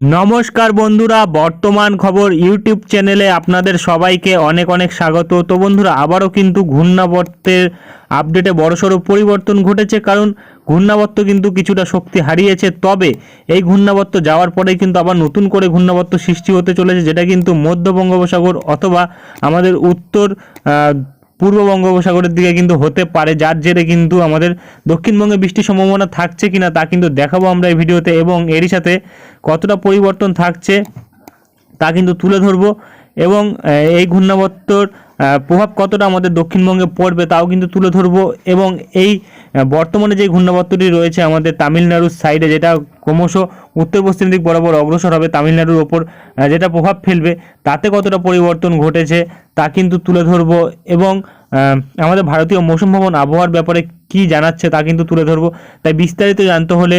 নমস্কার বন্ধুরা, বর্তমান খবর ইউটিউব চ্যানেলে আপনাদের সবাইকে অনেক অনেক স্বাগত। তো বন্ধুরা, আবারও কিন্তু ঘূর্ণাবর্তের আপডেটে বড়সড় পরিবর্তন ঘটেছে, কারণ ঘূর্ণাবর্ত কিন্তু কিছুটা শক্তি হারিয়েছে। তবে এই ঘূর্ণাবর্ত যাওয়ার পরেই কিন্তু আবার নতুন করে ঘূর্ণাবর্ত সৃষ্টি হতে চলেছে, যেটা কিন্তু মধ্য বঙ্গোপসাগর অথবা আমাদের উত্তর পূর্ব বঙ্গোপসাগরের দিকে কিন্তু হতে পারে, যার জেরে কিন্তু আমাদের দক্ষিণবঙ্গে বৃষ্টির সম্ভাবনা থাকছে কিনা তা কিন্তু দেখাবো আমরা এই ভিডিওতে এবং এরই সাথে কতটা পরিবর্তন থাকছে তা কিন্তু তুলে ধরবো এবং এই ঘূর্ণাবর্তর প্রভাব কতটা আমাদের দক্ষিণবঙ্গে পড়বে তাও কিন্তু তুলে ধরবো এবং এই বর্তমানে যে ঘূর্ণাবর্তটি রয়েছে আমাদের তামিলনাড়ুর সাইডে যেটা ক্রমশ উত্তর পশ্চিম দিক বরাবর অগ্রসর হবে তামিলনাড়ুর ওপর যেটা প্রভাব ফেলবে, তাতে কতটা পরিবর্তন ঘটেছে তা কিন্তু তুলে ধরব এবং আমাদের ভারতীয় মৌসুম ভবন আবহাওয়ার ব্যাপারে কি জানাচ্ছে তা কিন্তু তুলে ধরব। তাই বিস্তারিত জানতে হলে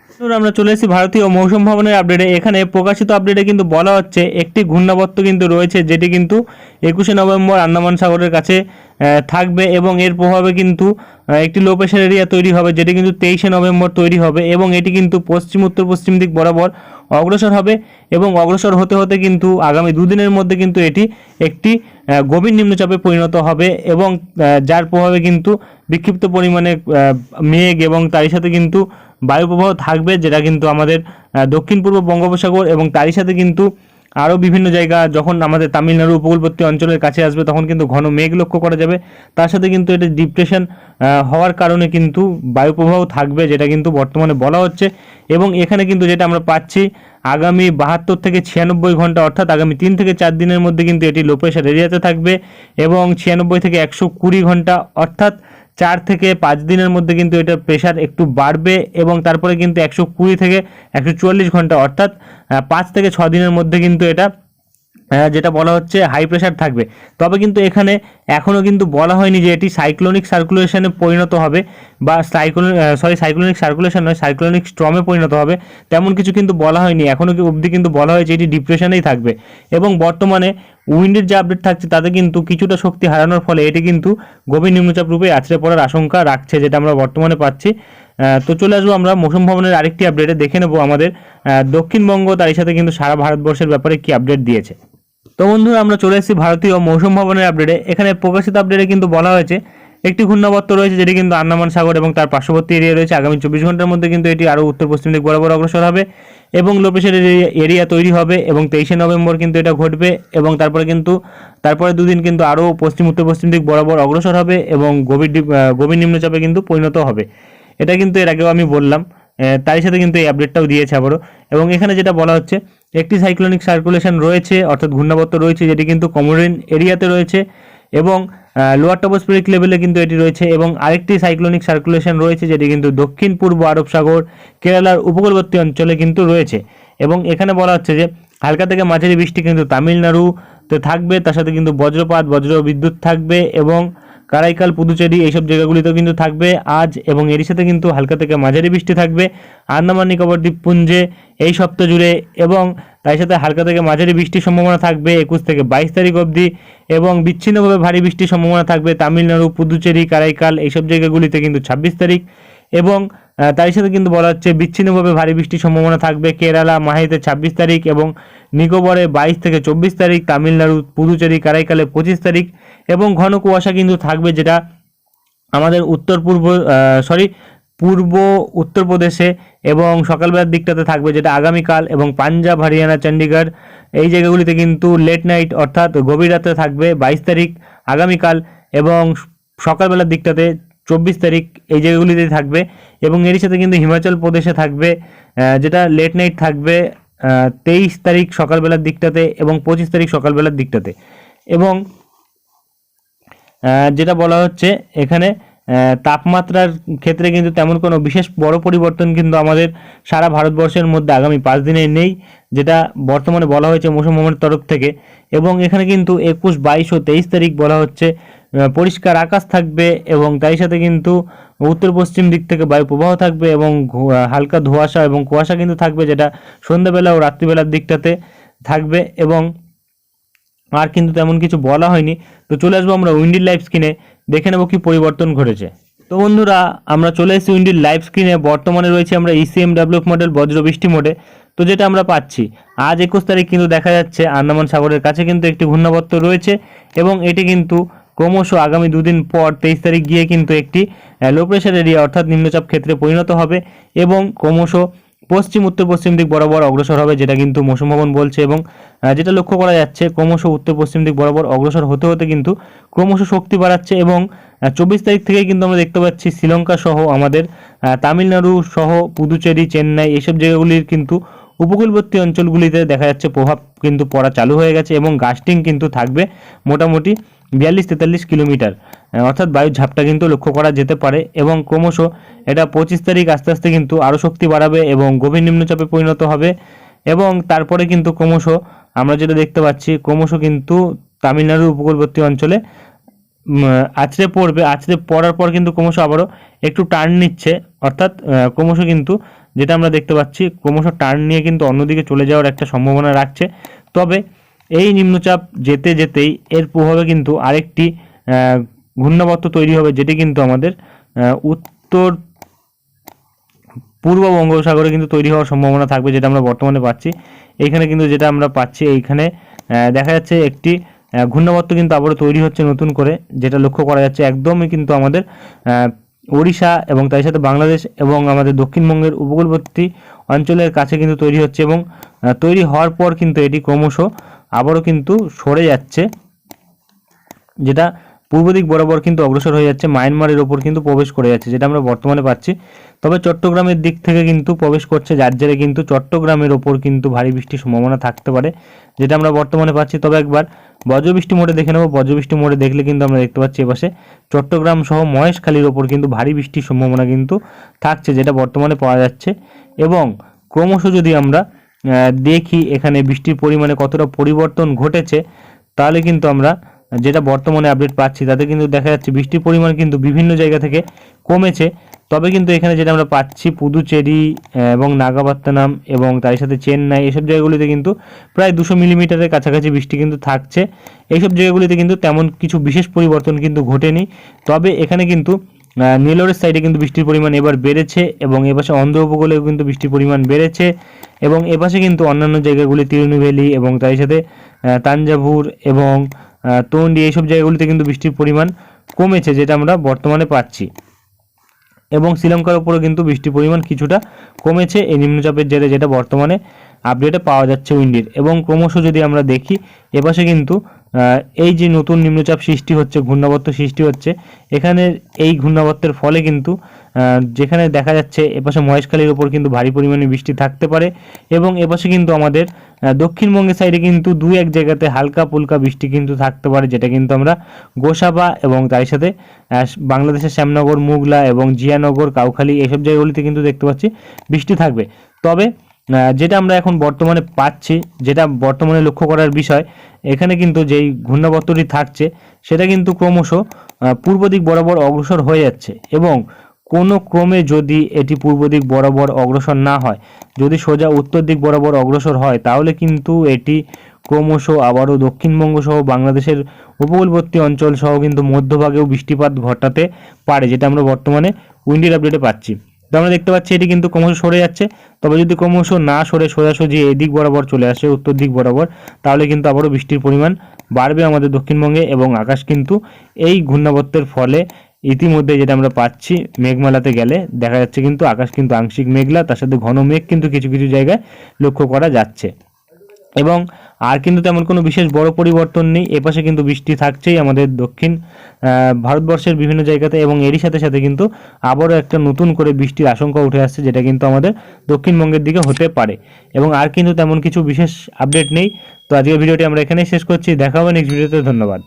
আমরা চলে এসেছি ভারতীয় মৌসুম ভবনের আপডেটে এখানে প্রকাশিত আপডেটে কিন্তু বলা হচ্ছে, একটি ঘূর্ণাবর্ত কিন্তু রয়েছে, যেটি কিন্তু একুশে নভেম্বর আন্দামান সাগরের কাছে থাকবে এবং এর প্রভাবে কিন্তু একটি লো প্রেশার এরিয়া তৈরি হবে, যেটি কিন্তু তেইশে নভেম্বর তৈরি হবে এবং এটি কিন্তু পশ্চিম উত্তর পশ্চিম দিক বরাবর অগ্রসর হবে এবং অগ্রসর হতে হতে কিন্তু আগামী দুদিনের মধ্যে কিন্তু এটি একটি গভীর নিম্নচাপে পরিণত হবে এবং যার প্রভাবে কিন্তু বিক্ষিপ্ত পরিমাণে মেঘ এবং তারই সাথে কিন্তু বায়ুপ্রবাহ থাকবে যেটা কিন্তু আমাদের দক্ষিণ পূর্ব বঙ্গোপসাগর এবং তারই সাথে কিন্তু আরও বিভিন্ন জায়গা যখন আমাদের তামিলনাড়ু উপকূলবর্তী অঞ্চলের কাছে আসবে, তখন কিন্তু ঘন মেঘ লক্ষ্য করা যাবে। তার সাথে কিন্তু এটা ডিপ্রেশন হওয়ার কারণে কিন্তু বায়ু প্রবাহ থাকবে, যেটা কিন্তু বর্তমানে বলা হচ্ছে। এবং এখানে কিন্তু যেটা আমরা পাচ্ছি, আগামী বাহাত্তর থেকে ছিয়ানব্বই ঘণ্টা, অর্থাৎ আগামী তিন থেকে চার দিনের মধ্যে কিন্তু এটি লো এরিয়াতে থাকবে এবং ছিয়ানব্বই থেকে একশো কুড়ি ঘণ্টা, অর্থাৎ চার থেকে পাঁচ দিনের মধ্যে কিন্তু এটার প্রেশার একটু বাড়বে এবং তারপরে কিন্তু একশো কুড়ি থেকে একশো চুয়াল্লিশ ঘণ্টা অর্থাৎ পাঁচ থেকে ছ দিনের মধ্যে কিন্তু এটা যেটা বলা হচ্ছে হাই প্রেশার থাকবে। তবে কিন্তু এখানে এখনও কিন্তু বলা হয়নি যে এটি সাইক্লোনিক সার্কুলেশনে পরিণত হবে বা সাইক্লোনিক সরি সাইক্লোনিক সার্কুলেশন নয় সাইক্লোনিক স্ট্রমে পরিণত হবে। তেমন কিছু কিন্তু বলা হয়নি এখনও কি অবধি কিন্তু বলা হয়েছে এটি ডিপ্রেশনেই থাকবে। এবং বর্তমানে উইন্ডের যে আপডেট থাকছে, তাতে কিন্তু কিছুটা শক্তি হারানোর ফলে এটি কিন্তু গভীর নিম্নচাপ রূপে আছড়ে পড়ার আশঙ্কা রাখছে, যেটা আমরা বর্তমানে পাচ্ছি। তো চলে আসব আমরা মৌসুম ভবনের আরেকটি আপডেটে দেখে নেব আমাদের দক্ষিণবঙ্গ তারই সাথে কিন্তু সারা ভারতবর্ষের ব্যাপারে কি আপডেট দিয়েছে। তো বন্ধুরা, আমরা চলে এসেছি ভারতীয় মৌসুম ভবনের আপডেটে এখানে প্রকাশিত আপডেটে কিন্তু বলা হয়েছে, একটি ঘূর্ণাবর্ত রয়েছে যেটি কিন্তু আন্দামান সাগর এবং তার পার্শ্ববর্তী এরিয়া রয়েছে। আগামী চব্বিশ ঘণ্টার মধ্যে কিন্তু এটি আরও উত্তর পশ্চিম দিক বরাবর অগ্রসর হবে এবং লো প্রেশার এরিয়া তৈরি হবে এবং তেইশে নভেম্বর কিন্তু এটা ঘটবে এবং তারপরে কিন্তু তারপরে দুদিন কিন্তু আরও পশ্চিম উত্তর পশ্চিম দিক বরাবর অগ্রসর হবে এবং গভীর গভীর নিম্নচাপে কিন্তু পরিণত হবে। এটা কিন্তু এর আগেও আমি বললাম। তারই সাথে কিন্তু এই আপডেটটাও দিয়েছে আবারও। এবং এখানে যেটা বলা হচ্ছে, একটি সাইক্লোনিক সার্কুলেশন রয়েছে, অর্থাৎ ঘূর্ণাবর্ত রয়েছে, যেটি কিন্তু কমোরিন এরিয়াতে রয়েছে এবং লোয়ার টপোস্ফেরিক লেভেলে কিন্তু এটি রয়েছে এবং আরেকটি সাইক্লোনিক সার্কুলেশন রয়েছে, যেটি কিন্তু দক্ষিণ পূর্ব আরব সাগর, কেরালার উপকূলবর্তী অঞ্চলে কিন্তু রয়েছে। এবং এখানে বলা হচ্ছে যে, হালকা থেকে মাঝারি বৃষ্টি কিন্তু তামিলনাড়ুতে থাকবে, তার সাথে কিন্তু বজ্রপাত বজ্র বিদ্যুৎ থাকবে এবং কারাইকাল, পুদুচেরি এইসব জায়গাগুলিতেও কিন্তু থাকবে। আজ এবং এরই সাথে কিন্তু হালকা থেকে মাঝারি বৃষ্টি থাকবে। আন্দামান, নিকোবর, দ্বীপপুঞ্জে এই সপ্তাহ জুড়ে এবং তাই সাথে হালকা থেকে মাঝারি বৃষ্টির সম্ভাবনা থাকবে একুশ থেকে বাইশ তারিখ অবধি এবং বিচ্ছিন্নভাবে ভারী বৃষ্টির সম্ভাবনা থাকবে তামিলনাড়ু, পুদুচেরি, কারাইকাল এইসব জায়গাগুলিতে কিন্তু ছাব্বিশ তারিখ। এবং তারই সাথে কিন্তু বলা হচ্ছে বিচ্ছিন্নভাবে ভারী বৃষ্টির সম্ভাবনা থাকবে কেরালা মাহিতে ছাব্বিশ তারিখ এবং নিকোবরে বাইশ থেকে চব্বিশ তারিখ, তামিলনাড়ু, পুদুচেরি, কারাইকালে পঁচিশ তারিখ এবং ঘন কুয়াশা কিন্তু থাকবে যেটা আমাদের উত্তর পূর্ব সরি পূর্ব উত্তরপ্রদেশে এবং সকালবেলার দিকটাতে থাকবে যেটা আগামীকাল এবং পাঞ্জাব, হরিয়ানা চণ্ডীগড় এই জায়গাগুলিতে কিন্তু লেট নাইট অর্থাৎ গভীর রাতে থাকবে বাইশ তারিখ আগামীকাল এবং সকালবেলার দিকটাতে চব্বিশ তারিখ এই জায়গাগুলিতে থাকবে এবং এরই সাথে কিন্তু হিমাচল প্রদেশে থাকবে যেটা লেট নাইট থাকবে তেইশ তারিখ সকালবেলার দিকটাতে এবং পঁচিশ তারিখ সকালবেলার দিকটাতে। এবং যেটা বলা হচ্ছে এখানে তাপমাত্রার ক্ষেত্রে কিন্তু তেমন কোনো বিশেষ বড় পরিবর্তন কিন্তু আমাদের সারা ভারতবর্ষের মধ্যে আগামী পাঁচ দিনে নেই, যেটা বর্তমানে বলা হয়েছে মৌসুম ভবনের তরফ থেকে। এবং এখানে কিন্তু একুশ, বাইশ ও তেইশ তারিখ বলা হচ্ছে পরিষ্কার আকাশ থাকবে এবং তাই সাথে কিন্তু উত্তর পশ্চিম দিক থেকে বায়ু প্রবাহ থাকবে এবং হালকা ধোঁয়াশা এবং কুয়াশা কিন্তু থাকবে যেটা সন্ধ্যাবেলা ও রাত্রিবেলার দিকটাতে থাকবে এবং আর কিন্তু তেমন কিছু বলা হয়নি। তো চলে আসব আমরা উইন্ডির লাইভ স্ক্রিনে। দেখে নেব কি পরিবর্তন ঘটেছে। তো বন্ধুরা, আমরা চলে এসেছি উইন্ডির লাইভ স্ক্রিনে। বর্তমানে রয়েছে আমরা E ইসিএম ডেভেলপ মডেল বজ্রবৃষ্টি মোডে তো যেটা আমরা পাচ্ছি। আজ একুশ তারিখ কিন্তু দেখা যাচ্ছে আন্দামান সাগরের কাছে কিন্তু একটি ঘূর্ণাবর্ত রয়েছে এবং এটি কিন্তু ক্রমশ আগামী দুদিন পর তেইশ তারিখ গিয়ে কিন্তু একটি লো প্রেশার এরিয়া অর্থাৎ নিম্নচাপ ক্ষেত্রে পরিণত হবে এবং ক্রমশ পশ্চিম, উত্তর, পশ্চিম দিক বরাবর অগ্রসর হবে, যেটা কিন্তু মৌসুম ভবন বলছে এবং যেটা লক্ষ্য করা যাচ্ছে ক্রমশ উত্তর, পশ্চিম দিক বরাবর অগ্রসর হতে হতে কিন্তু ক্রমশ শক্তি বাড়াচ্ছে এবং চব্বিশ তারিখ থেকে কিন্তু আমরা দেখতে পাচ্ছি শ্রীলঙ্কা সহ আমাদের তামিলনাড়ু সহ পুদুচেরি, চেন্নাই এইসব জায়গাগুলির কিন্তু উপকূলবর্তী অঞ্চলগুলিতে দেখা যাচ্ছে প্রভাব কিন্তু পড়া চালু হয়ে গেছে এবং গাস্টিং কিন্তু থাকবে মোটামুটি। বিয়াল্লিশ তেতাল্লিশ কিলোমিটার। অর্থাৎ বায়ুর ঝাপটা কিন্তু লক্ষ্য করা যেতে পারে এবং ক্রমশ এটা পঁচিশ তারিখ আস্তে আস্তে কিন্তু আরও শক্তি বাড়াবে এবং গভীর নিম্নচাপে পরিণত হবে এবং তারপরে কিন্তু ক্রমশ আমরা যেটা দেখতে পাচ্ছি, ক্রমশ কিন্তু তামিলনাড়ুর উপকূলবর্তী অঞ্চলে আছড়ে পড়বে, আছড়ে পড়ার পর কিন্তু ক্রমশ আবারও একটু টার্ন নিচ্ছে। অর্থাৎ ক্রমশ কিন্তু যেটা আমরা দেখতে পাচ্ছি, ক্রমশ টার্ন নিয়ে কিন্তু অন্যদিকে চলে যাওয়ার একটা সম্ভাবনা রাখছে। তবে এই নিম্নচাপ যেতে যেতেই এর প্রভাবে কিন্তু আরেকটি ঘূর্ণাবর্ত তৈরি হবে, যেটি কিন্তু আমাদের উত্তর পূর্ব বঙ্গোপসাগরে কিন্তু তৈরি হওয়ার সম্ভাবনা থাকবে, যেটা আমরা বর্তমানে পাচ্ছি। এইখানে কিন্তু যেটা আমরা পাচ্ছি, এইখানে দেখা যাচ্ছে একটি ঘূর্ণাবর্ত কিন্তু আবারও তৈরি হচ্ছে নতুন করে, যেটা লক্ষ্য করা যাচ্ছে একদমই কিন্তু আমাদের ওড়িশা এবং তার সাথে বাংলাদেশ এবং আমাদের দক্ষিণবঙ্গের উপকূলবর্তী অঞ্চলের কাছে কিন্তু তৈরি হচ্ছে এবং তৈরি হওয়ার পর কিন্তু এটি ক্রমশ আবারও কিন্তু সরে যাচ্ছে। যেটা পূর্ব দিক বরাবর কিন্তু অগ্রসর হয়ে যাচ্ছে, মায়ানমারের ওপর কিন্তু প্রবেশ করে যাচ্ছে, যেটা আমরা বর্তমানে পাচ্ছি। তবে চট্টগ্রামের দিক থেকে কিন্তু প্রবেশ করছে, যার জেরে কিন্তু চট্টগ্রামের ওপর কিন্তু ভারী বৃষ্টির সম্ভাবনা থাকতে পারে, যেটা আমরা বর্তমানে পাচ্ছি। তবে একবার বজ্রবৃষ্টি মোড়ে দেখে নেব, বজ্রবৃষ্টি মোড়ে দেখলে কিন্তু আমরা দেখতে পাচ্ছি এপাশে চট্টগ্রাম সহ মহেশখালীর ওপর কিন্তু ভারী বৃষ্টির সম্ভাবনা কিন্তু থাকছে, যেটা বর্তমানে পাওয়া যাচ্ছে। এবং ক্রমশ যদি আমরা দেখি এখানে বৃষ্টির পরিমাণে কতটা পরিবর্তন ঘটেছে। তাহলে কিন্তু আমরা যেটা বর্তমানে আপডেট পাচ্ছি, তাতে কিন্তু দেখা যাচ্ছে বৃষ্টির পরিমাণ কিন্তু বিভিন্ন জায়গা থেকে কমেছে। তবে কিন্তু এখানে যেটা আমরা পাচ্ছি, পুদুচেরি এবং নাগাপাত্তানাম এবং তার সাথে চেন্নাই, এসব জায়গাগুলিতে কিন্তু প্রায় দুশো মিলিমিটারের কাছাকাছি বৃষ্টি কিন্তু থাকছে। এইসব জায়গাগুলিতে কিন্তু তেমন কিছু বিশেষ পরিবর্তন কিন্তু ঘটেনি। তবে এখানে কিন্তু নেলোরের সাইডে কিন্তু বৃষ্টির পরিমাণ এবার বেড়েছে এবং এপাশে অন্ধ্র উপকূলেও কিন্তু বৃষ্টির পরিমাণ বেড়েছে এবং এপাশে কিন্তু অন্যান্য জায়গাগুলি তিরুনুভেলি এবং তার সাথে তাঞ্জাভুর এবং তন্ডি এইসব জায়গাগুলিতে কিন্তু বৃষ্টির পরিমাণ কমেছে যেটা আমরা বর্তমানে পাচ্ছি। এবং শ্রীলঙ্কার উপরে কিন্তু বৃষ্টির পরিমাণ কিছুটা কমেছে। এই নিম্নচাপের জেরে যেটা বর্তমানে আপডেটে পাওয়া যাচ্ছে উইন্ডির। এবং ক্রমশ যদি আমরা দেখি এপাশে কিন্তু এই যে নতুন নিম্নচাপ সৃষ্টি হচ্ছে, ঘূর্ণাবর্ত সৃষ্টি হচ্ছে, এখানে এই ঘূর্ণাবর্তের ফলে কিন্তু যেখানে দেখা যাচ্ছে এপাশে মহেশখালীর উপর কিন্তু ভারী পরিমাণে বৃষ্টি থাকতে পারে এবং এপাশে কিন্তু আমাদের দক্ষিণবঙ্গের সাইডে কিন্তু দুই এক জায়গাতে হালকা পুলকা বৃষ্টি কিন্তু থাকতে পারে, যেটা কিন্তু আমরা গোসাবা এবং তার সাথে বাংলাদেশের শ্যামনগর, মুগলা এবং জিয়ানগর, কাউখালী এসব জায়গাগুলিতে কিন্তু দেখতে পাচ্ছি বৃষ্টি থাকবে। তবে যেটা আমরা এখন বর্তমানে পাচ্ছি, যেটা বর্তমানে লক্ষ্য করার বিষয়, এখানে কিন্তু যেই ঘূর্ণাবর্তটি থাকছে, সেটা কিন্তু ক্রমশ পূর্ব দিক বরাবর অগ্রসর হয়ে যাচ্ছে এবং কোনো ক্রমে যদি এটি পূর্ব দিক বরাবর অগ্রসর না হয়, যদি সোজা উত্তর দিক বরাবর অগ্রসর হয়, তাহলে কিন্তু এটি ক্রমশ আবারও দক্ষিণবঙ্গ সহ বাংলাদেশের উপকূলবর্তী অঞ্চল সহ কিন্তু মধ্যভাগেও বৃষ্টিপাত ঘটাতে পারে, যেটা আমরা বর্তমানে উইন্ডির আপডেটে পাচ্ছি। তো আমরা দেখতে পাচ্ছি এটি কিন্তু ক্রমশ সরে যাচ্ছে। তবে যদি ক্রমশ না সরে সোজাসুজি এই দিক বরাবর চলে আসে, উত্তর দিক বরাবর, তাহলে কিন্তু আবারও বৃষ্টির পরিমাণ বাড়বে আমাদের দক্ষিণবঙ্গে এবং আকাশ কিন্তু এই ঘূর্ণাবর্তের ফলে ইতিমধ্যে যেটা আমরা পাচ্ছি মেঘমালাতে গেলে, দেখা যাচ্ছে কিন্তু আকাশ কিন্তু আংশিক মেঘলা, তার সাথে ঘন মেঘ কিন্তু কিছু কিছু জায়গায় লক্ষ্য করা যাচ্ছে। এবং আর কিন্তু তেমন কোনো বিশেষ বড় পরিবর্তন নেই। এপাশে কিন্তু বৃষ্টি থাকছেই আমাদের দক্ষিণ ভারতবর্ষের বিভিন্ন জায়গাতে এবং এরই সাথে সাথে কিন্তু আবারও একটা নতুন করে বৃষ্টির আশঙ্কা উঠে আসছে, যেটা কিন্তু আমাদের দক্ষিণবঙ্গের দিকে হতে পারে। এবং আর কিন্তু তেমন কিছু বিশেষ আপডেট নেই। তো আজকের ভিডিওটি আমরা এখানেই শেষ করছি। দেখা হবে নেক্সট ভিডিওতে ধন্যবাদ।